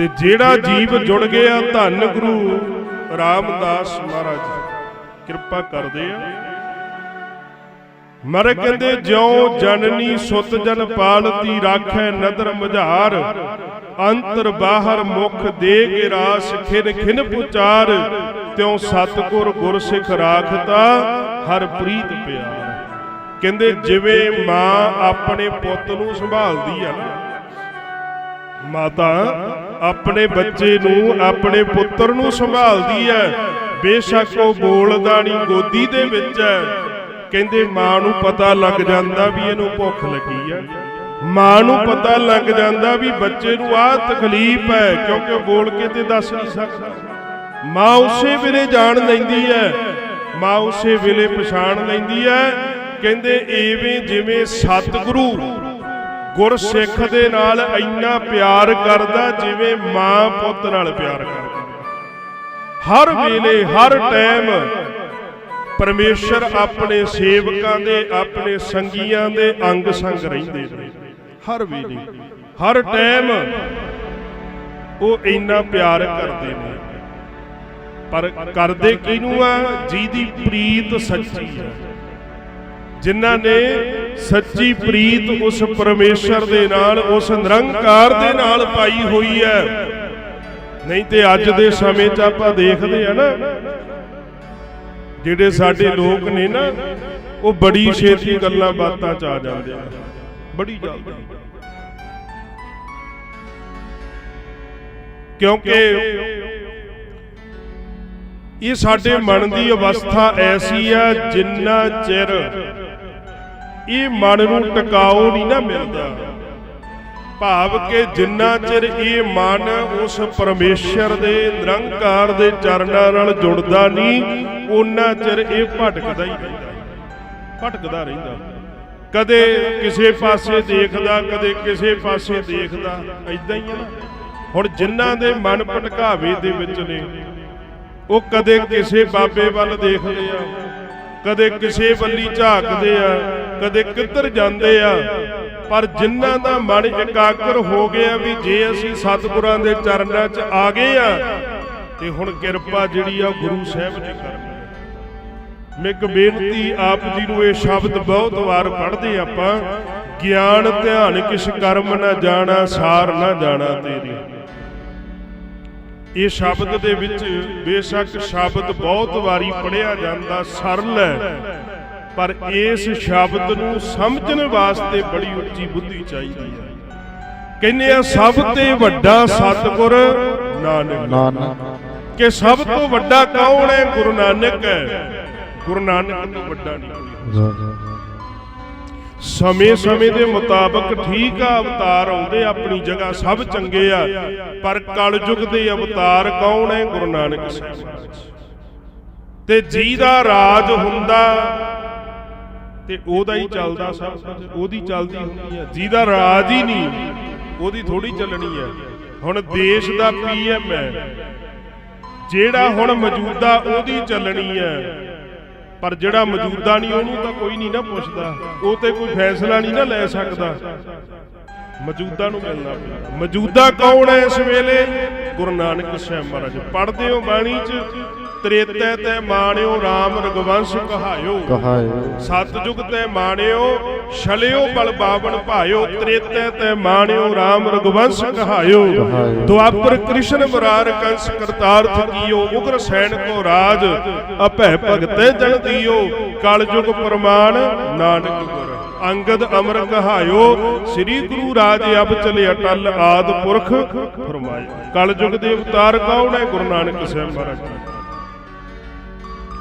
ਤੇ ਜਿਹੜਾ ਜੀਵ ਜੁੜ ਗਿਆ ਧੰਨ ਗੁਰੂ ਰਾਮਦਾਸ ਮਹਾਰਾਜ ਕਿਰਪਾ ਕਰਦੇ ਆ। ਮਰ ਕਹਿੰਦੇ, ਜਿਉ ਜਨਨੀ ਸੁਤ ਜਨ ਪਾਲਤੀ ਰਾਖੈ ਨਦਰ ਮਝਾਰ, ਅੰਤਰ ਬਾਹਰ ਮੁਖ ਦੇ ਕੇ ਰਾਸ ਖਿਨ ਖਿਨ ਪੁਚਾਰ, ਤਿਉ ਸਤਗੁਰ ਗੁਰ ਸਿੱਖ ਰਾਖਤਾ ਹਰ ਪ੍ਰੀਤ ਪਿਆਰ। ਕਹਿੰਦੇ, ਜਿਵੇਂ ਮਾਂ ਆਪਣੇ ਪੁੱਤ ਨੂੰ ਸੰਭਾਲਦੀ ਆ ਨਾ ਮਾਤਾ, ਆਪਣੇ ਬੱਚੇ ਨੂੰ, ਆਪਣੇ ਪੁੱਤਰ ਨੂੰ ਸੰਭਾਲਦੀ ਹੈ ਬੇਸ਼ੱਕ ਉਹ ਬੋਲਦਾ ਨਹੀਂ ਗੋਦੀ ਦੇ ਵਿੱਚ ਹੈ ਕਹਿੰਦੇ, ਮਾਂ ਨੂੰ ਪਤਾ ਲੱਗ ਜਾਂਦਾ ਵੀ ਇਹਨੂੰ ਭੁੱਖ ਲੱਗੀ ਹੈ ਮਾਂ ਨੂੰ ਪਤਾ ਲੱਗ ਜਾਂਦਾ ਵੀ ਬੱਚੇ ਨੂੰ ਆਹ ਤਕਲੀਫ ਹੈ ਕਿਉਂਕਿ ਉਹ ਬੋਲ ਕੇ ਤੇ ਦੱਸ ਨਹੀਂ ਸਕਦਾ। ਮਾਂ ਉਸੇ ਵੇਲੇ ਜਾਣ ਲੈਂਦੀ ਹੈ ਮਾਂ ਉਸੇ ਵੇਲੇ ਪਛਾਣ ਲੈਂਦੀ ਹੈ ਕਹਿੰਦੇ ਐਵੇਂ ਜਿਵੇਂ ਸਤਿਗੁਰੂ ਗੁਰਸਿੱਖ ਦੇ ਨਾਲ ਇੰਨਾ ਪਿਆਰ ਕਰਦਾ ਜਿਵੇਂ ਮਾਂ ਪੁੱਤ ਨਾਲ ਪਿਆਰ ਕਰਦਾ। ਹਰ ਵੇਲੇ, ਹਰ ਟਾਈਮ ਪਰਮੇਸ਼ਰ ਆਪਣੇ ਸੇਵਕਾਂ ਦੇ, ਆਪਣੇ ਸੰਗੀਆਂ ਦੇ ਅੰਗ ਸੰਗ ਰਹਿੰਦੇ ਨੇ। ਹਰ ਵੇਲੇ, ਹਰ ਟਾਈਮ ਉਹ ਇੰਨਾ ਪਿਆਰ ਕਰਦੇ ਨੇ। ਪਰ ਕਰਦੇ ਕਿਹਨੂੰ ਆ? ਜਿਹਦੀ ਪ੍ਰੀਤ ਸੱਚੀ ਹੈ। ਜਿਨ੍ਹਾਂ ਨੇ ਸੱਚੀ ਪ੍ਰੀਤ ਉਸ ਪਰਮੇਸ਼ਰ ਦੇ ਨਾਲ, ਉਸ ਨਿਰੰਕਾਰ ਦੇ ਨਾਲ ਪਾਈ ਹੋਈ ਹੈ। ਨਹੀਂ ਤੇ ਅੱਜ ਦੇ ਸਮੇਂ 'ਚ ਆਪਾਂ ਦੇਖਦੇ ਆ ਨਾ, ਜਿਹੜੇ ਸਾਡੇ ਲੋਕ ਨੇ ਨਾ, ਉਹ ਬੜੀ ਛੇਤੀ ਗੱਲਾਂ ਬਾਤਾਂ 'ਚ ਆ ਜਾਂਦੇ ਆ। ਬੜੀ ਜਲਦੀ। ਕਿਉਂਕਿ ਇਹ ਸਾਡੇ ਮਨ ਦੀ ਅਵਸਥਾ ਐਸੀ ਆ ਜਿੰਨਾ ਚਿਰ ਇਹ ਮਨ ਨੂੰ ਟਿਕਾਓ ਨਹੀਂ ਨਾ ਮਿਲਦਾ। ਭਾਵ ਕਿ ਜਿੰਨਾ ਚਿਰ ਇਹ ਮਨ ਉਸ ਪਰਮੇਸ਼ਰ ਦੇ ਨਿਰੰਕਾਰ ਦੇ ਚਰਨਾਂ ਨਾਲ ਜੁੜਦਾ ਨਹੀਂ ਉਹਨਾਂ ਚਿਰ ਇਹ ਭਟਕਦਾ ਹੀ ਰਹਿੰਦਾ। ਭਟਕਦਾ ਰਹਿੰਦਾ। ਕਦੇ ਕਿਸੇ ਪਾਸੇ ਦੇਖਦਾ, ਕਦੇ ਕਿਸੇ ਪਾਸੇ ਦੇਖਦਾ ਐਦਾਂ ਹੀ ਆ ਹੁਣ ਜਿਨ੍ਹਾਂ ਦੇ ਮਨ ਭਟਕਾਵੇ ਦੇ ਵਿੱਚ ਨੇ, ਉਹ ਕਦੇ ਕਿਸੇ ਬਾਬੇ ਵੱਲ ਦੇਖਦੇ ਆ, ਕਦੇ ਕਿਸੇ ਵੱਲੀ ਝਾਕਦੇ ਆ ਕਦੇ ਕਿੱਧਰ ਜਾਂਦੇ ਆ? ਪਰ ਜਿਨ੍ਹਾਂ ਦਾ ਮਨ ਇਕਾਗਰ ਹੋ ਗਿਆ ਵੀ ਜੇ ਅਸੀਂ ਸਤਿਗੁਰਾਂ ਦੇ ਚਰਨਾਂ 'ਚ ਆ ਗਏ ਆ, ਤੇ ਹੁਣ ਕਿਰਪਾ ਜਿਹੜੀ ਆ ਗੁਰੂ ਸਾਹਿਬ ਨੇ ਕਰਨੀ। ਮੈਂ ਇੱਕ ਬੇਨਤੀ ਆਪ ਜੀ ਨੂੰ ਇਹ ਸ਼ਬਦ ਬਹੁਤ ਵਾਰ ਪੜ੍ਹਦੇ ਆਪਾਂ, ਗਿਆਨ, ਧਿਆਨ ਕਿਛ ਕਰਮ ਨਾ ਜਾਣਾ, ਸਾਰ ਨਾ ਜਾਣਾ ਤੇਰੀ। ਇਹ ਸ਼ਬਦ ਦੇ ਵਿੱਚ ਬੇਸ਼ੱਕ ਸ਼ਬਦ ਬਹੁਤ ਵਾਰੀ ਪੜਿਆ ਜਾਂਦਾ, ਸਰਲ ਹੈ। ਪਰ ਇਸ ਸ਼ਬਦ ਨੂੰ ਸਮਝਣ ਵਾਸਤੇ ਬੜੀ ਉੱਚੀ ਬੁੱਧੀ ਚਾਹੀਦੀ ਹੈ। ਕਹਿੰਦੇ ਆ, ਸਭ ਤੇ ਵੱਡਾ ਸਤਿਗੁਰ ਨਾਨਕ। ਕਿ ਸਭ ਤੋਂ ਵੱਡਾ ਕੌਣ ਹੈ? ਗੁਰੂ ਨਾਨਕ ਹੈ। ਗੁਰੂ ਨਾਨਕ ਤੋਂ ਵੱਡਾ ਨਹੀਂ। ਸਮੇਂ ਸਮੇਂ ਦੇ ਮੁਤਾਬਕ ਠੀਕ ਆ, ਅਵਤਾਰ ਆਉਂਦੇ ਆਪਣੀ ਜਗ੍ਹਾ ਸਭ ਚੰਗੇ ਆ, ਪਰ ਕਲਯੁਗ ਦੇ ਅਵਤਾਰ ਕੌਣ ਹੈ? ਗੁਰੂ ਨਾਨਕ ਸਾਹਿਬ। ਮਹਾਰਾਜ ਤੇ ਜਿਹਦਾ ਰਾਜ ਹੁੰਦਾ ਤੇ ਉਹਦਾ ਹੀ ਚੱਲਦਾ ਸਭ ਕੁਝ, ਉਹਦੀ ਚੱਲਦੀ ਹੁੰਦੀ ਆ ਜਿਹਦਾ ਰਾਜ ਹੀ ਨਹੀਂ, ਉਹਦੀ ਥੋੜੀ ਚੱਲਣੀ ਹੈ। ਹੁਣ ਦੇਸ਼ ਦਾ ਪੀਐਮ ਹੈ। ਜਿਹੜਾ ਹੁਣ ਮੌਜੂਦਾ ਉਹਦੀ ਚੱਲਣੀ ਹੈ। ਪਰ ਜਿਹੜਾ ਮੌਜੂਦਾ ਨਹੀਂ, ਉਹਨੂੰ ਤਾਂ ਕੋਈ ਨਹੀਂ ਨਾ ਪੁੱਛਦਾ। ਉਹ ਤੇ ਕੋਈ ਫੈਸਲਾ ਨਹੀਂ ਨਾ ਲੈ ਸਕਦਾ। ਮੌਜੂਦਾ ਨੂੰ ਮਿਲਣਾ ਪੈਂਦਾ ਮੌਜੂਦਾ ਕੌਣ ਹੈ ਇਸ ਵੇਲੇ? ਗੁਰੂ ਨਾਨਕ ਸਾਹਿਬ ਮਹਾਰਾਜ। ਪੜ੍ਹਦੇ ਹੋ ਬਾਣੀ 'ਚ? ਤ੍ਰੇਤੈ ਤੈ ਮਾਣਿਓ RAM ਰਗਵੰਸ਼ ਕਹਾਇਓ। ਕਹਾਇਓ। ਸਤਜੁਗ ਤੇ ਮਾਣਿਓ ਛਲਿਓ ਬਲ ਬਾਵਨ ਭਾਇਓ ਤ੍ਰੇਤੈ ਤੇ ਮਾਣਿਓ RAM ਰਗਵੰਸ਼ ਕਹਾਇਓ। ਦੁਆਪਰ ਕ੍ਰਿਸ਼ਨ ਮਰਾਰ ਕੰਸ ਕਰਤਾਰਥ ਕੀਓ ਉਗਰ ਸੈਨ ਕੋ ਰਾਜ ਅਭੈ ਭਗਤੈ ਜਨ ਦੀਓ। ਕਲਯੁਗ ਪ੍ਰਮਾਣ ਨਾਨਕ ਗੁਰ ਅੰਗਦ ਅਮਰ ਕਹਾਇਓ। ਸ੍ਰੀ ਗੁਰੂ ਰਾਜ ਅਬ ਚਲੇ ਅਟਲ ਆਦ ਪੁਰਖ ਫਰਮਾਏ ਕਲਯੁਗ ਦੇ ਅਵਤਾਰ ਕੌਣ ਹੈ? ਗੁਰੂ ਨਾਨਕ ਸਾਹਿਬ ਮਹਾਰਾਜ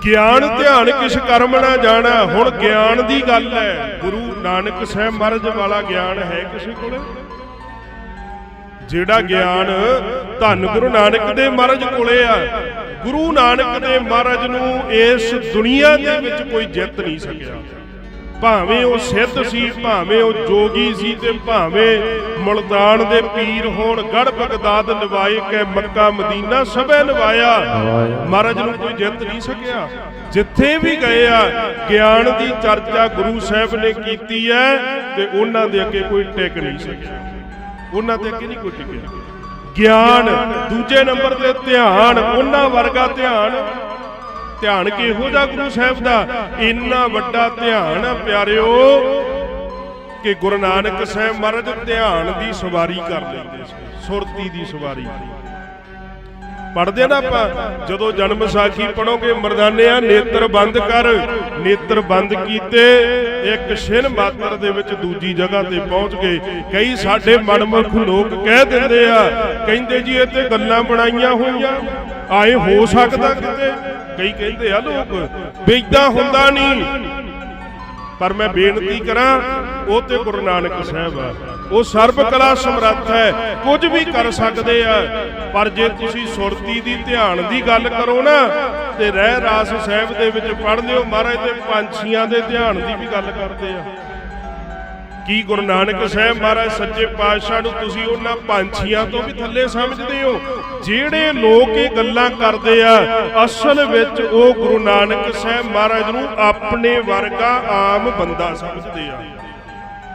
ਗਿਆਨ ਧਿਆਨ ਕਿਛ ਕਰਮ ਨਾ ਜਾਣਾ? ਹੁਣ ਗਿਆਨ ਦੀ ਗੱਲ ਹੈ। ਗੁਰੂ ਨਾਨਕ ਸਾਹਿਬ ਮਹਾਰਾਜ ਵਾਲਾ ਗਿਆਨ ਹੈ ਕਿਸੇ ਕੋਲੇ? ਜਿਹੜਾ ਗਿਆਨ ਧੰਨ ਗੁਰੂ ਨਾਨਕ ਦੇ ਮਹਾਰਾਜ ਕੋਲੇ ਆ। ਗੁਰੂ ਨਾਨਕ ਦੇ ਮਹਾਰਾਜ ਨੂੰ ਇਸ ਦੁਨੀਆ ਦੇ ਵਿੱਚ ਕੋਈ ਜਿੱਤ ਨਹੀਂ ਸਕਿਆ। ਭਾਵੇਂ ਉਹ ਸਿੱਧ ਸੀ ਭਾਵੇਂ ਉਹ ਜੋਗੀ ਸੀ ਤੇ ਭਾਵੇਂ ਮੁਲਤਾਨ ਦੇ ਪੀਰ ਹੋਣ ਗੜ ਬਗਦਾਦ ਨਿਵਾਏ ਕੇ ਮੱਕਾ ਮਦੀਨਾ ਸਭੇ ਨਿਵਾਇਆ। ਮਹਾਰਾਜ ਨੂੰ ਕੋਈ ਜਿੱਤ ਨਹੀਂ ਸਕਿਆ। ਜਿੱਥੇ ਵੀ ਗਏ ਆ ਗਿਆਨ ਦੀ ਚਰਚਾ ਗੁਰੂ ਸਾਹਿਬ ਨੇ ਕੀਤੀ ਹੈ ਤੇ ਉਹਨਾਂ ਦੇ ਅੱਗੇ ਕੋਈ ਟਿਕ ਨਹੀਂ ਸਕਿਆ। ਉਹਨਾਂ ਦੇ ਅੱਗੇ ਨਹੀਂ ਕੋਈ ਟਿਕਿਆ। ਗਿਆਨ ਦੂਜੇ ਨੰਬਰ ਤੇ ਧਿਆਨ ਉਹਨਾਂ ਵਰਗਾ ਧਿਆਨ ਧਿਆਨ ਕਿਹੋ ਜਿਹਾ ਗੁਰੂ ਸਾਹਿਬ ਦਾ? ਇੰਨਾ ਵੱਡਾ ਧਿਆਨ ਆ ਪਿਆਰਿਓ, ਕਿ ਗੁਰੂ ਨਾਨਕ ਸਾਹਿਬ ਮਹਾਰਾਜ ਧਿਆਨ ਦੀ ਸਵਾਰੀ ਕਰ ਲੈਂਦੇ ਸੀ, ਸੁਰਤੀ ਦੀ ਸਵਾਰੀ। ਪੜਦੇ ਨਾ ਆਪਾਂ, ਜਦੋਂ ਜਨਮ ਸਾਖੀ ਪੜੋਗੇ ਮਰਦਾਨਿਆ ਨੇਤਰ ਬੰਦ ਕਰ, ਨੇਤਰ ਬੰਦ ਕੀਤੇ, ਇੱਕ ਛਿਨ ਮਾਤਰ ਦੇ ਵਿੱਚ ਦੂਜੀ ਜਗ੍ਹਾ ਤੇ ਪਹੁੰਚ ਗਏ। ਕਈ ਸਾਡੇ ਮਨਮੁਖ ਲੋਕ ਕਹਿ ਦਿੰਦੇ ਆ, ਕਹਿੰਦੇ ਜੀ ਇਹ ਤੇ ਗੱਲਾਂ ਬਣਾਈਆਂ ਹੋਈਆਂ, ਆਏ ਹੋ ਸਕਦਾ ਕਿਤੇ? ਕਈ ਕਹਿੰਦੇ ਆ ਲੋਕ ਵੀ ਏਦਾਂ ਹੁੰਦਾ ਨਹੀਂ। ਪਰ ਮੈਂ ਬੇਨਤੀ ਕਰਾਂ, ਉਹ ਤੇ ਗੁਰੂ ਨਾਨਕ ਸਾਹਿਬ ਆ। ਉਹ ਸਰਬ ਕਲਾ ਸਮਰੱਥ ਹੈ, ਕੁਝ ਵੀ ਕਰ ਸਕਦੇ ਆ। ਪਰ ਜੇ ਤੁਸੀਂ ਸੁਰਤੀ ਦੀ ਧਿਆਨ ਦੀ ਗੱਲ ਕਰੋ ਨਾ, ਤੇ ਰਹਿ ਰਾਸ ਸਾਹਿਬ ਦੇ ਵਿੱਚ ਪੜ੍ਹ ਲਿਓ, ਮਹਾਰਾਜ ਦੇ ਪੰਛੀਆਂ ਦੇ ਧਿਆਨ ਦੀ ਵੀ ਗੱਲ ਕਰਦੇ ਆ। ਕੀ ਗੁਰੂ ਨਾਨਕ ਸਾਹਿਬ ਮਹਾਰਾਜ ਸੱਚੇ ਪਾਤਸ਼ਾਹ ਨੂੰ ਤੁਸੀਂ ਉਹਨਾਂ ਪੰਛੀਆਂ ਤੋਂ ਵੀ ਥੱਲੇ ਸਮਝਦੇ ਹੋ? ਜਿਹੜੇ ਲੋਕ ਇਹ ਗੱਲਾਂ ਕਰਦੇ ਆ ਅਸਲ ਵਿੱਚ ਉਹ ਗੁਰੂ ਨਾਨਕ ਸਾਹਿਬ ਮਹਾਰਾਜ ਨੂੰ ਆਪਣੇ ਵਰਗਾ ਆਮ ਬੰਦਾ ਸਮਝਦੇ ਆ।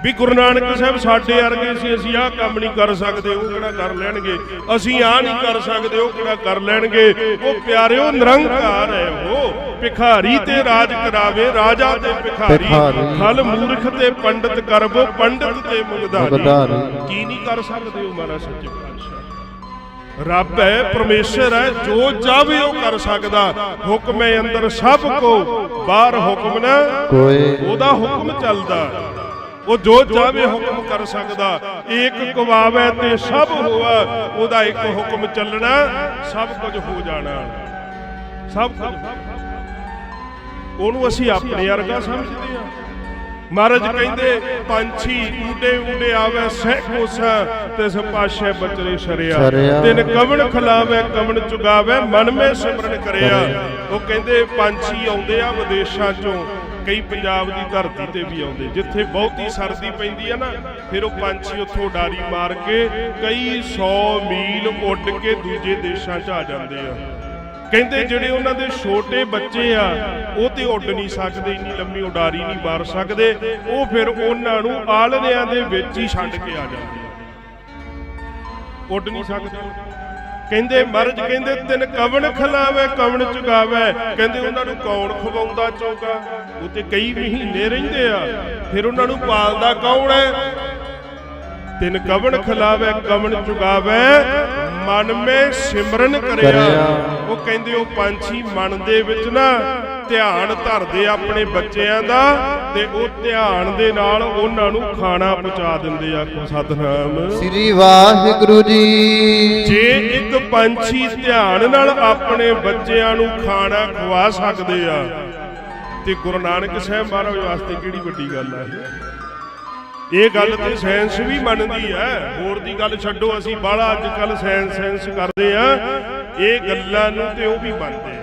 ਵੀ ਗੁਰੂ ਨਾਨਕ ਸਾਹਿਬ ਸਾਡੇ ਵਰਗੇ ਸੀ ਅਸੀਂ ਆਹ ਕੰਮ ਨਹੀਂ ਕਰ ਸਕਦੇ ਉਹ ਕਿਹੜਾ ਕਰ ਲੈਣਗੇ? ਅਸੀਂ ਆਹ ਨਹੀਂ ਕਰ ਸਕਦੇ ਉਹ ਕਿਹੜਾ ਕਰ ਲੈਣਗੇ? ਉਹ ਪਿਆਰਿਓ ਨਿਰੰਕਾਰ ਹੈ ਉਹ। ਭਿਖਾਰੀ ਤੇ ਰਾਜ ਕਰਾਵੇ ਰਾਜਾ ਤੇ ਭਿਖਾਰੀ। ਖਲ ਮੂਰਖ ਤੇ ਪੰਡਤ ਕਰਬੋ ਪੰਡਤ ਤੇ ਮੁਗਦਾਰੀ। ਕੀ ਨਹੀਂ ਕਰ ਸਕਦੇ ਉਹ ਮਹਾਰਾਜ ਸੱਚੇ ਪਾਤਸ਼ਾਹ? ਰੱਬ ਹੈ ਪਰਮੇਸ਼ਰ ਹੈ ਜੋ ਚਾਹਵੇ ਉਹ ਕਰ ਸਕਦਾ ਹੁਕਮ ਹੈ ਅੰਦਰ ਸਭ ਕੋ ਬਾਹਰ ਹੁਕਮ ਨਾ ਕੋਏ ਉਹਦਾ ਹੁਕਮ ਚੱਲਦਾ। ਉਹ ਜੋ ਚਾਹਵੇ ਹੁਕਮ ਕਰ ਸਕਦਾ ਏਕ ਕਵਾਵੇ ਤੇ ਸਭ ਹੋਆ ਉਹਦਾ ਇੱਕ ਹੁਕਮ ਚੱਲਣਾ ਸਭ ਕੁਝ ਹੋ ਜਾਣਾ। ਸਭ ਕੁਝ। ਉਹਨੂੰ ਅਸੀਂ ਆਪਣੇ ਵਰਗਾ ਸਮਝਦੇ ਆ ਮਹਾਰਾਜ ਕਹਿੰਦੇ ਪੰਛੀ ਊਡੇ ਊਡੇ ਆਵੇ ਸਹਿਕੋਸਾ ਤੇ ਸਪਾਸ਼ੇ ਬਚਰੇ ਸ਼ਰਿਆ। ਤਿਨ ਕਵਣ ਖਲਾਵੇ ਕਵਣ ਚੁਗਾਵੇ ਮਨ ਮੇ ਸਿਮਰਨ ਕਰਿਆ ਕਰਿਆ। ਉਹ ਕਹਿੰਦੇ ਪੰਛੀ ਆਉਂਦੇ ਆ ਵਿਦੇਸ਼ਾਂ ਚੋਂ ਕਈ ਪੰਜਾਬ ਦੀ ਧਰਤੀ ਤੇ ਵੀ ਆਉਂਦੇ ਜਿੱਥੇ ਬਹੁਤੀ ਸਰਦੀ ਪੈਂਦੀ ਆ ਨਾ ਫਿਰ ਉਹ ਪੰਛੀ ਉੱਥੋਂ ਡਾਰੀ ਮਾਰ ਕੇ ਕਈ 100 ਮੀਲ ਉੱਡ ਕੇ ਦੂਜੇ ਦੇਸ਼ਾਂ 'ਚ ਆ ਜਾਂਦੇ ਆ ਕਹਿੰਦੇ ਜਿਹੜੇ ਉਹਨਾਂ ਦੇ ਛੋਟੇ ਬੱਚੇ ਆ, ਉਹ ਤੇ ਉੱਡ ਨਹੀਂ ਸਕਦੇ, ਇੰਨੀ ਲੰਮੀ ਉਡਾਰੀ ਨਹੀਂ ਮਾਰ ਸਕਦੇ, ਉਹ ਫਿਰ ਉਹਨਾਂ ਨੂੰ ਆਲਣਿਆਂ ਦੇ ਵਿੱਚ ਹੀ ਛੱਡ ਕੇ ਆ ਜਾਂਦੇ ਉੱਡ ਨਹੀਂ ਸਕਦੇ। ਕਹਿੰਦੇ ਮਰਜ, ਕਹਿੰਦੇ ਤਿੰਨ ਕਵਣ ਖਲਾਵੇ, ਕਵਣ ਚੁਗਾਵੇ, ਕਹਿੰਦੇ ਉਹਨਾਂ ਨੂੰ ਕੌਣ ਖਵਾਉਂਦਾ ਚੋਗਾ? ਉਹ ਤੇ ਕਈ ਮਹੀਨੇ ਰਹਿੰਦੇ ਆ, ਫਿਰ ਉਹਨਾਂ ਨੂੰ ਪਾਲਦਾ ਕੌਣ ਹੈ? ਤਿੰਨ ਕਵਣ ਖਲਾਵੇ, ਕਵਣ ਚੁਗਾਵੇ ਮਨ ਮੇ ਸਿਮਰਨ ਕਰਿਆ। ਉਹ ਕਹਿੰਦੇ ਉਹ ਪੰਛੀ ਮਨ ਦੇ ਵਿੱਚ ਨਾ ਧਿਆਨ ਧਰਦੇ ਆਪਣੇ ਬੱਚਿਆਂ ਦਾ ਤੇ ਉਹ ਧਿਆਨ ਦੇ ਨਾਲ ਉਹਨਾਂ ਨੂੰ ਖਾਣਾ ਪਹੁੰਚਾ ਦਿੰਦੇ ਆ ਸਤਨਾਮ। ਸ੍ਰੀ ਵਾਹਿਗੁਰੂ ਜੀ। ਜੇ ਇੱਕ ਪੰਛੀ ਧਿਆਨ ਨਾਲ ਆਪਣੇ ਬੱਚਿਆਂ ਨੂੰ ਖਾਣਾ ਖਵਾ ਸਕਦੇ ਆ ਤੇ ਗੁਰੂ ਨਾਨਕ ਸਾਹਿਬ ਮਹਾਰਾਜ ਵਾਸਤੇ ਕਿਹੜੀ ਵੱਡੀ ਗੱਲ ਆ ਇਹ? ਇਹ ਗੱਲ ਤੇ ਸਾਇੰਸ ਵੀ ਮੰਨਦੀ ਹੈ। ਹੋਰ ਦੀ ਗੱਲ ਛੱਡੋ, ਅਸੀਂ ਬਾਹਲਾ ਅੱਜ ਕੱਲ ਸਾਇੰਸ ਸਾਇੰਸ ਕਰਦੇ ਆ ਇਹ ਗੱਲਾਂ ਨੂੰ ਤੇ ਉਹ ਵੀ ਮੰਨਦੇ ਆ।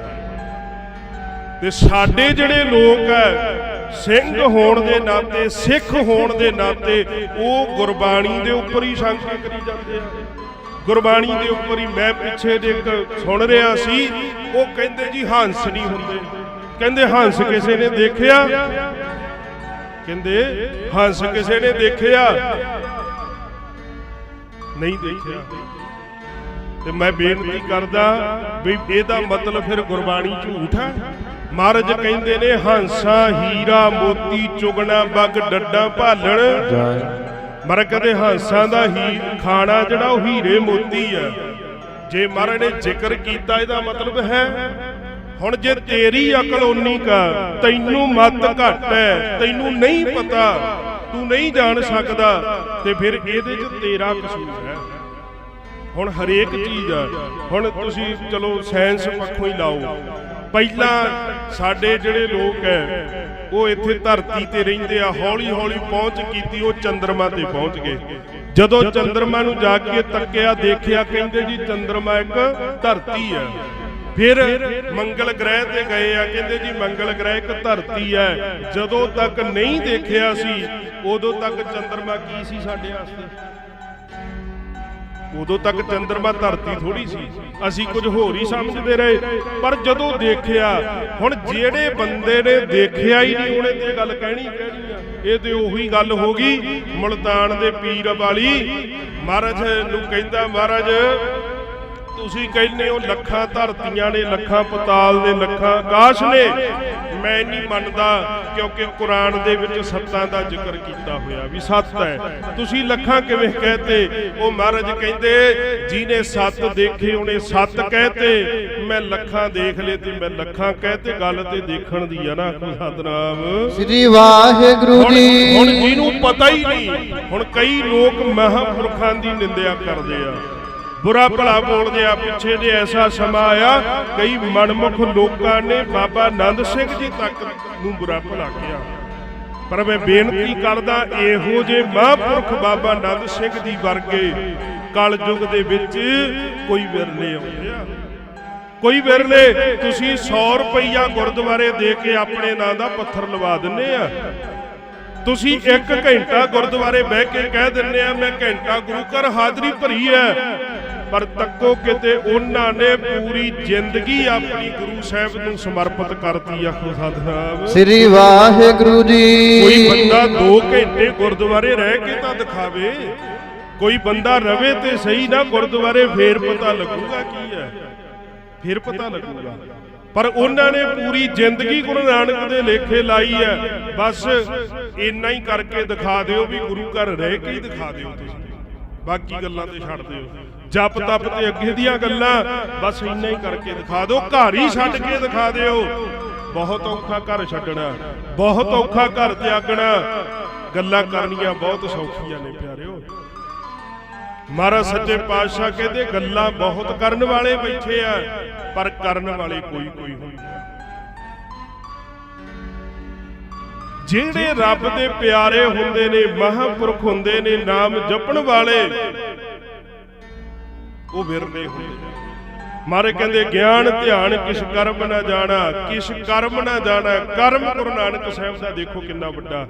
ਤੇ ਸਾਡੇ ਜਿਹੜੇ ਲੋਕ ਹੈ, ਸਿੰਘ ਹੋਣ ਦੇ ਨਾਤੇ, ਸਿੱਖ ਹੋਣ ਦੇ ਨਾਤੇ, ਉਹ ਗੁਰਬਾਣੀ ਦੇ ਉੱਪਰ ਹੀ ਸ਼ੰਕਾ ਕਰੀ ਜਾਂਦੇ ਆ। ਗੁਰਬਾਣੀ ਦੇ ਉੱਪਰ ਹੀ ਮੈਂ ਪਿੱਛੇ ਦੇ ਇੱਕ ਸੁਣ ਰਿਹਾ ਸੀ, ਉਹ ਕਹਿੰਦੇ ਜੀ ਹੰਸ ਨਹੀਂ ਹੁੰਦੇ। ਕਹਿੰਦੇ ਹੰਸ ਕਿਸੇ ਨੇ ਦੇਖਿਆ? ਕਹਿੰਦੇ, ਹੰਸ ਕਿਸੇ ਨੇ ਦੇਖਿਆ? ਨਹੀਂ ਦੇਖਿਆ। ਤੇ ਮੈਂ ਬੇਨਤੀ ਕਰਦਾ ਵੀ ਇਹਦਾ ਮਤਲਬ ਫਿਰ ਗੁਰਬਾਣੀ ਝੂਠ ਹੈ। ਮਹਾਰਾਜ ਕਹਿੰਦੇ ਨੇ, ਹੰਸਾ, ਹੀਰਾ, ਮੋਤੀ, ਚੁਗਣਾ, ਬੱਗ, ਡੱਡਾ, ਭਾਲਣ। ਮਰ ਕਦੇ ਹੰਸਾਂ ਦਾ ਹੀ ਖਾਣਾ ਜਿਹੜਾ ਉਹ ਹੀਰੇ ਮੋਤੀ ਆ ਜੇ ਮਹਾਰਾਜ ਨੇ ਜ਼ਿਕਰ ਕੀਤਾ, ਇਹਦਾ ਮਤਲਬ ਹੈ ਹੁਣ ਜੇ ਤੇਰੀ ਅਕਲ ਓਨੀ ਕਾ ਤੈਨੂੰ ਮਤ ਘੱਟ ਹੈ ਤੈਨੂੰ ਨਹੀਂ ਪਤਾ, ਤੂੰ ਨਹੀਂ ਜਾਣ ਸਕਦਾ, ਤੇ ਫਿਰ ਇਹਦੇ 'ਚ ਤੇਰਾ ਕਸੂਰ ਹੈ। ਹੁਣ ਹਰੇਕ ਚੀਜ਼ ਆ, ਹੁਣ ਤੁਸੀਂ ਚਲੋ ਸਾਇੰਸ ਪੱਖੋਂ ਹੀ ਲਾਓ। ਪਹਿਲਾਂ ਸਾਡੇ ਜਿਹੜੇ ਲੋਕ ਹੈ ਉਹ ਇੱਥੇ ਧਰਤੀ ਤੇ ਰਹਿੰਦੇ ਆ ਹੌਲੀ ਹੌਲੀ ਪਹੁੰਚ ਕੀਤੀ, ਉਹ ਚੰਦਰਮਾ ਤੇ ਪਹੁੰਚ ਗਏ। ਜਦੋਂ ਚੰਦਰਮਾ ਨੂੰ ਜਾ ਕੇ ਤੱਕਿਆ, ਦੇਖਿਆ, ਕਹਿੰਦੇ ਜੀ ਚੰਦਰਮਾ ਇੱਕ ਧਰਤੀ ਹੈ ਫਿਰ ਮੰਗਲ ਗ੍ਰਹਿ ਤੇ ਗਏ ਆ। ਕਹਿੰਦੇ ਜੀ, ਮੰਗਲ ਗ੍ਰਹਿ ਇੱਕ ਧਰਤੀ ਹੈ। ਜਦੋਂ ਤੱਕ ਨਹੀਂ ਦੇਖਿਆ ਸੀ, ਉਦੋਂ ਤੱਕ ਚੰਦਰਮਾ ਕੀ ਸੀ ਸਾਡੇ ਵਾਸਤੇ? ਉਦੋਂ ਤੱਕ ਚੰਦਰਮਾ ਧਰਤੀ ਥੋੜੀ ਸੀ। ਅਸੀਂ ਕੁਝ ਹੋਰ ਹੀ ਸਮਝਦੇ ਰਹੇ। ਪਰ ਜਦੋਂ ਦੇਖਿਆ, ਹੁਣ ਜਿਹੜੇ ਬੰਦੇ ਨੇ ਦੇਖਿਆ ਹੀ ਨਹੀਂ, ਉਹਨੇ ਤੇ ਗੱਲ ਕਹਿਣੀ ਕਹਿਣੀ ਆ। ਇਹ ਤੇ ਉਹੀ ਗੱਲ ਹੋ ਗਈ। ਮਲਤਾਨ ਦੇ ਪੀਰ ਵਾਲੀ, ਮਹਾਰਾਜ ਨੂੰ ਕਹਿੰਦਾ, ਮਹਾਰਾਜ ਤੁਸੀਂ ਕਹਿੰਦੇ ਹੋ ਲੱਖਾਂ ਧਰਤੀਆਂ ਨੇ ਲੱਖਾਂ ਪਤਾਲ ਨੇ ਲੱਖਾਂ ਆਕਾਸ਼ ਨੇ। ਮੈਂ ਨਹੀਂ ਮੰਨਦਾ ਕਿਉਂਕਿ ਕੁਰਾਨ ਦੇ ਵਿੱਚ ਸੱਤਾਂ ਦਾ ਜ਼ਿਕਰ ਕੀਤਾ ਹੋਇਆ ਵੀ ਸੱਤ ਹੈ। ਤੁਸੀਂ ਲੱਖਾਂ ਕਿਵੇਂ ਕਹਤੇ? ਉਹ ਮਹਾਰਾਜ ਕਹਿੰਦੇ ਜਿਹਨੇ ਸੱਤ ਦੇਖੇ ਉਹਨੇ ਸੱਤ ਕਹਤੇ। ਮੈਂ ਲੱਖਾਂ ਦੇਖ ਲਏ ਤੇ ਮੈਂ ਲੱਖਾਂ ਕਹਤੇ। ਗੱਲ ਤੇ ਦੇਖਣ ਦੀ ਆ ਨਾ ਆਖੋ ਸਤਨਾਮ। ਸ੍ਰੀ ਵਾਹਿਗੁਰੂ ਹੁਣ ਹੁਣ ਜੀ ਜਿਹਨੂੰ ਪਤਾ ਹੀ ਨਹੀਂ ਹੁਣ ਕਈ ਲੋਕ ਮਹਾਂਪੁਰਖਾਂ ਦੀ ਨਿੰਦਿਆ ਕਰਦੇ ਆ। ਬੁਰਾ ਭਲਾ ਬੋਲਦੇ ਆ ਪਿੱਛੇ ਜੇ ਐਸਾ ਸਮਾਂ ਆਇਆ, ਕਈ ਮਨਮੁਖ ਲੋਕਾਂ ਨੇ ਬਾਬਾ ਆਨੰਦ ਸਿੰਘ ਜੀ ਤੱਕ ਨੂੰ ਬੁਰਾ ਭਲਾ ਕਿਹਾ। ਪਰ ਮੈਂ ਬੇਨਤੀ ਕਰਦਾ, ਇਹੋ ਜੇ ਮਹਾਂਪੁਰਖ ਬਾਬਾ ਆਨੰਦ ਸਿੰਘ ਜੀ ਵਰਗੇ ਕਲਯੁਗ ਦੇ ਵਿੱਚ ਕੋਈ ਵਿਰਲੇ ਆਉਂਦੇ। ਆ ਕੋਈ ਵਿਰਲੇ ਤੁਸੀਂ 100 ਰੁਪਈਆ ਗੁਰਦੁਆਰੇ ਦੇ ਕੇ ਆਪਣੇ ਨਾਂ ਦਾ ਪੱਥਰ ਲਵਾ ਦਿੰਨੇ ਆ। ਤੁਸੀਂ 1 ਘੰਟਾ ਗੁਰਦੁਆਰੇ ਬਹਿ ਕੇ ਕਹਿ ਦਿੰਨੇ ਆ, ਮੈਂ ਘੰਟਾ ਗੁਰੂ ਘਰ ਹਾਜ਼ਰੀ ਭਰੀ ਹੈ ਪਰ ਤੱਕੋ ਕਿਤੇ ਉਹਨਾਂ ਨੇ ਪੂਰੀ ਜ਼ਿੰਦਗੀ ਆਪਣੀ ਗੁਰੂ ਸਾਹਿਬ ਨੂੰ ਸਮਰਪਿਤ ਕਰਤੀ ਆਖੋ ਸਤਨਾਮ ਸ੍ਰੀ ਵਾਹਿਗੁਰੂ ਜੀ। ਕੋਈ ਬੰਦਾ 2 ਘੰਟੇ ਗੁਰਦੁਆਰੇ ਰਹਿ ਕੇ ਤਾਂ ਦਿਖਾਵੇ ਕੋਈ ਬੰਦਾ ਰਵੇ ਤੇ ਸਹੀ ਨਾ ਗੁਰਦੁਆਰੇ ਫੇਰ ਪਤਾ ਲੱਗੂਗਾ ਕੀ ਹੈ। ਫਿਰ ਪਤਾ ਲੱਗੂਗਾ। ਪਰ ਉਹਨਾਂ ਨੇ ਪੂਰੀ ਜ਼ਿੰਦਗੀ ਗੁਰੂ ਨਾਨਕ ਦੇ ਲੇਖੇ ਲਾਈ ਹੈ। ਬਸ ਇੰਨਾ ਹੀ ਕਰਕੇ ਦਿਖਾ ਦਿਓ ਵੀ ਗੁਰੂ ਘਰ ਰਹਿ ਕੇ ਹੀ ਦਿਖਾ ਦਿਓ ਤੁਸੀਂ। ਬਾਕੀ ਗੱਲਾਂ ਤੇ ਛੱਡ ਦਿਓ। ਜਪ ਤਪ ਤੇ ਅੱਗੇ ਦੀਆਂ ਗੱਲਾਂ, ਬਸ ਇੰਨਾ ਹੀ ਕਰਕੇ ਦਿਖਾ ਦਿਓ। ਘਰ ਹੀ ਛੱਡ ਕੇ ਦਿਖਾ ਦਿਓ। ਬਹੁਤ ਔਖਾ ਘਰ ਛੱਡਣਾ, ਬਹੁਤ ਔਖਾ ਘਰ ਤਿਆਗਣਾ। ਗੱਲਾਂ ਕਰਨੀਆਂ ਬਹੁਤ ਸੌਖੀਆਂ ਨੇ ਪਿਆਰਿਓ। ਮਹਾਰਾਜ ਸੱਚੇ ਪਾਤਸ਼ਾਹ ਕਹਿੰਦੇ, ਗੱਲਾਂ ਬਹੁਤ ਕਰਨ ਵਾਲੇ ਬੈਠੇ ਆ, ਪਰ ਕਰਨ ਵਾਲੇ ਕੋਈ ਕੋਈ ਹੁੰਦੇ ਜਿਹੜੇ ਰੱਬ ਦੇ ਪਿਆਰੇ ਹੁੰਦੇ ਨੇ, ਮਹਾਂਪੁਰਖ ਹੁੰਦੇ ਨੇ, ਨਾਮ ਜਪਣ ਵਾਲੇ ਉਹ ਵਿਰਲੇ ਹੁੰਦੇ ਮਾਰੇ ਕਹਿੰਦੇ, ਗਿਆਨ, ਧਿਆਨ, ਕਿਸ ਕਰਮ ਨਾ ਜਾਣਾ ਕਿਛ ਕਰਮ ਨਾ ਜਾਣਾ, ਕਰਮ ਗੁਰੂ ਨਾਨਕ ਸਾਹਿਬ ਦਾ ਦੇਖੋ ਕਿੰਨਾ ਵੱਡਾ।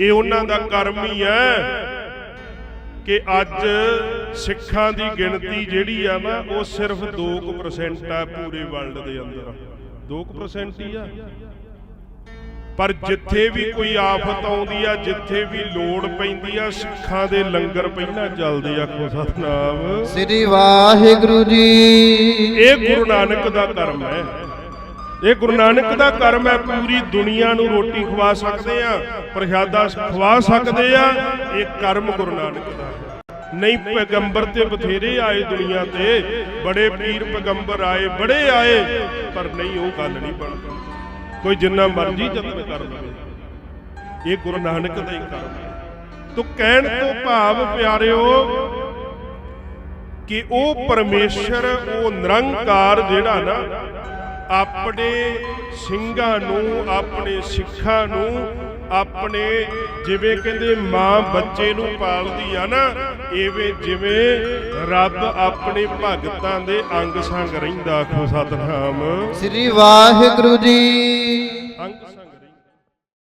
ਇਹ ਉਹਨਾਂ ਦਾ ਕਰਮ ਹੀ ਹੈ ਕਿ ਅੱਜ ਸਿੱਖਾਂ ਦੀ ਗਿਣਤੀ ਜਿਹੜੀ ਆ ਨਾ, ਉਹ ਸਿਰਫ 2% ਆ ਪੂਰੇ ਵਰਲਡ ਦੇ ਅੰਦਰ। 2% ਹੀ ਆ। ਪਰ ਜਿੱਥੇ ਵੀ ਕੋਈ ਆਫਤ ਆਉਂਦੀ ਆ ਜਿੱਥੇ ਵੀ ਲੋੜ ਪੈਂਦੀ ਆ ਸਿੱਖਾਂ ਦੇ ਲੰਗਰ ਪਹਿਲਾਂ ਚੱਲਦੇ ਆ ਆਖੋ ਸਤਨਾਮ। ਸ੍ਰੀ ਵਾਹਿਗੁਰੂ ਜੀ। ਇਹ ਗੁਰੂ ਨਾਨਕ ਦਾ ਕਰਮ ਹੈ। ਇਹ ਗੁਰੂ ਨਾਨਕ ਦਾ ਕਰਮ ਹੈ ਪੂਰੀ ਦੁਨੀਆ ਨੂੰ ਰੋਟੀ ਖਵਾ ਸਕਦੇ ਆ ਪ੍ਰਸ਼ਾਦਾ ਖਵਾ ਸਕਦੇ ਆ ਇਹ ਕਰਮ ਗੁਰੂ ਨਾਨਕ ਦਾ ਹੈ। ਨਹੀਂ ਪੈਗੰਬਰ ਤੇ ਬਥੇਰੇ ਆਏ ਦੁਨੀਆ ਤੇ ਬੜੇ ਪੀਰ ਪੈਗੰਬਰ ਆਏ ਬੜੇ ਆਏ ਪਰ ਨਹੀਂ ਉਹ ਗੱਲ ਨਹੀਂ ਬਣਦੀ। ਕੋਈ ਜਿੰਨਾ ਮਰਜ਼ੀ ਯਤਨ ਕਰ ਲਵੇ। ਇਹ ਗੁਰੂ ਨਾਨਕ ਦਾ ਹੀ ਕਰਮ ਤੋ ਕਹਿਣ ਤੋਂ ਭਾਵ ਪਿਆਰਿਓ ਕਿ ਉਹ ਪਰਮੇਸ਼ਰ, ਉਹ ਨਿਰੰਕਾਰ ਜਿਹੜਾ ਨਾ, ਆਪਣੇ ਸਿੰਘਾਂ ਨੂੰ, ਆਪਣੇ ਸਿੱਖਾਂ ਨੂੰ ਆਪਣੇ ਜਿਵੇਂ ਕਹਿੰਦੇ ਮਾਂ ਬੱਚੇ ਨੂੰ ਪਾਲਦੀ ਆ ਨਾ ਐਵੇਂ ਜਿਵੇਂ ਰੱਬ ਆਪਣੇ ਭਗਤਾਂ ਦੇ ਅੰਗ ਸੰਗ ਰਹਿੰਦਾ ਆਖੋ ਸਤਨਾਮ। ਸ੍ਰੀ ਵਾਹਿਗੁਰੂ ਜੀ। ਅੰਗ